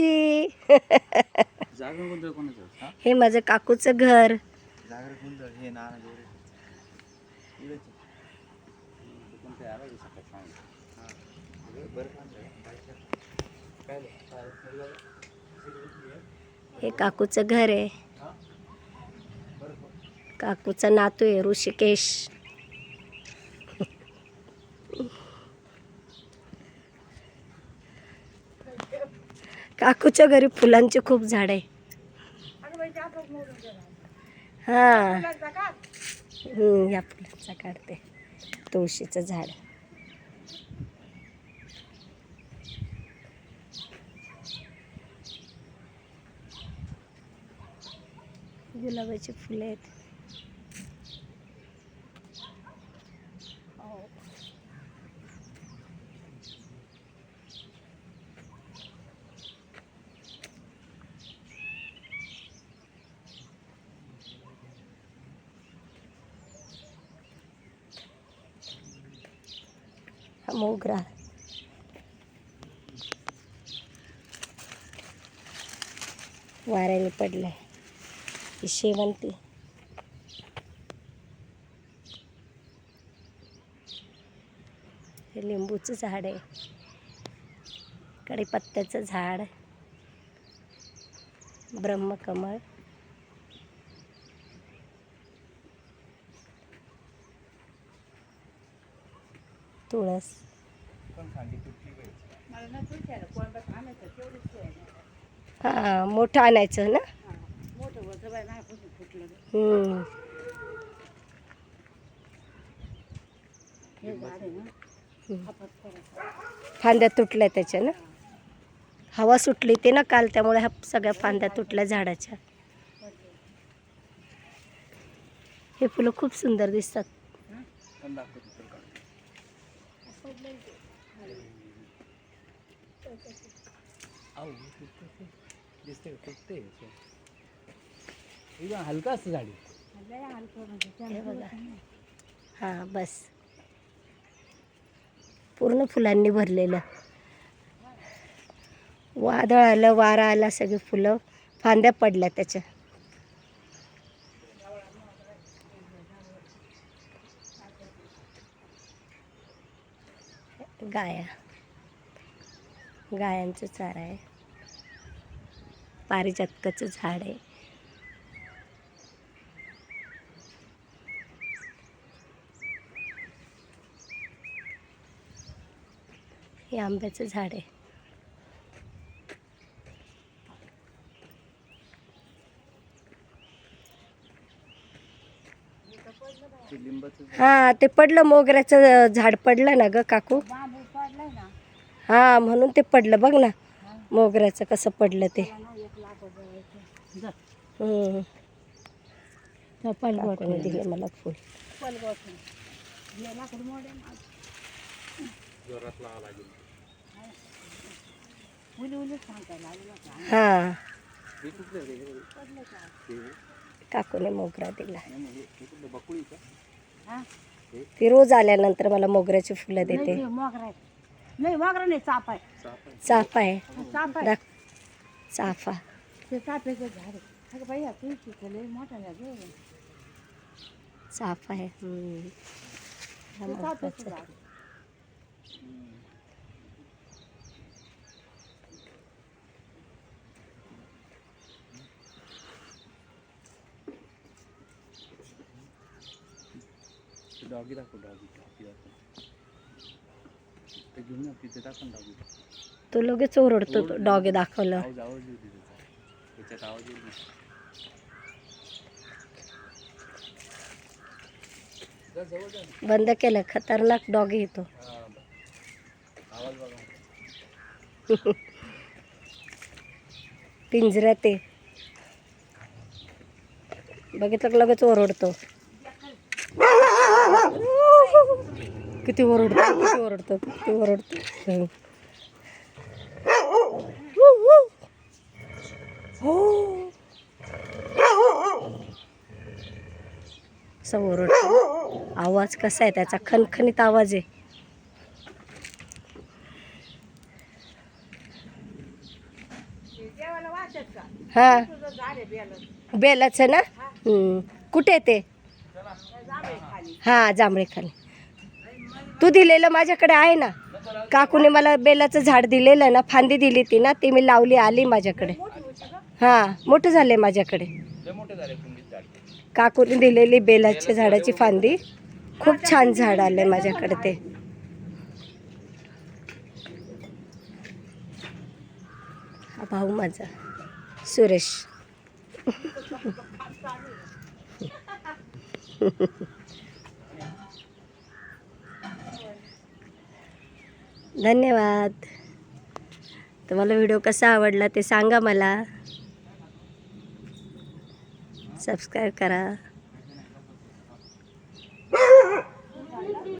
मावशी. हा? माझं काकूचं घर. हे काकूचं घर आहे. काकूचा नातू आहे ऋषिकेश. काकूच्या घरी फुलांची खूप झाड आहे. हा. हम्म, या फुलांचा काढते. तुळशीचं झाड. गुलाबाची फुले आहेत. मोगरा. वाऱ्याने पडलाय. शेवंती. हे लिंबूचं झाड आहे. कढीपत्त्याचं झाड. ब्रह्मकमळ. तुळस. हां मोठं आणायचं ना? फांद्या तुटल्या त्याच्या ना? हवा सुटली ते ना काल त्यामुळे ह्या सगळ्या फांद्या तुटल्या झाडाच्या. हे फुलं खूप सुंदर दिसतात. दिसते एकदम हलका असतं झाडी. हे बघा. हां बस. पूर्ण फुलांनी भरलेलं. वादळ आलं वारा आला सगळी फुलं. फांद्या पडल्या त्याच्या. गाया. गायांचं चारा आहे. पारिजातकाचं झाड आहे. हे आंब्याचं झाड आहे. हा ते पडलं मोगऱ्याचं झाड पडलं ना ग काकू? हा म्हणून ते पडलं. बघ ना मोगऱ्याचं कसं पडलं ते. दिले मला फुल. हा. काकूने मोगरा दिला ती रोज आल्यानंतर मला मोगऱ्याची फुलं देते. नाही मोगरा नाही चाप आहे चाप आहे. चाफा आहे चाप आहे दाख चाफा ते चाफ्याचं झाड आहे अगं बाई तुळशी लय मोठा आहे गं. चाफा आहे हम्म. हा ते चाफ्याचं मोगऱ्याचं. झाड आहे. ते डॉगी दाखव डॉगी डॉगी दाखव ते घेऊन या तिथे टाकून डॉगी तो लगेच ओरडतो तो डॉगे दाखवलं. आवाज आवाज येऊ दे त्याचा. त्याच्यात आवाज येऊ दे. जा जवळ जा. ना. बंद केलं खतरनाक डॉग येतो हा, बरं. आवाज बघा. पिंजऱ्यात आहे. बघितलं की लगेच ओरडतो. किती ओरडतो किती ओरडतो किती ओरडतो हं. हो. असं ओरडतो आवाज कसा आहे त्याचा? खणखणीत आवाज आहे. हां. बेलाचं ना? कुठे ते? हां जांभळे खाली तू दिलेलं माझ्याकडे आहे ना. काकूने मला बेलाचं झाड दिलेलं ना फांदी दिली ती ना ती मी लावली आली माझ्याकडे. हां मोठं झाले माझ्याकडे. काकूने दिलेली बेलाच्या झाडाची फांदी. खूप छान झाड आलंय माझ्याकडे ते. हा भाऊ माझा सुरेश. धन्यवाद. तुम्हाला व्हिडिओ कसा आवडला ते सांगा मला. सबस्क्राईब करा.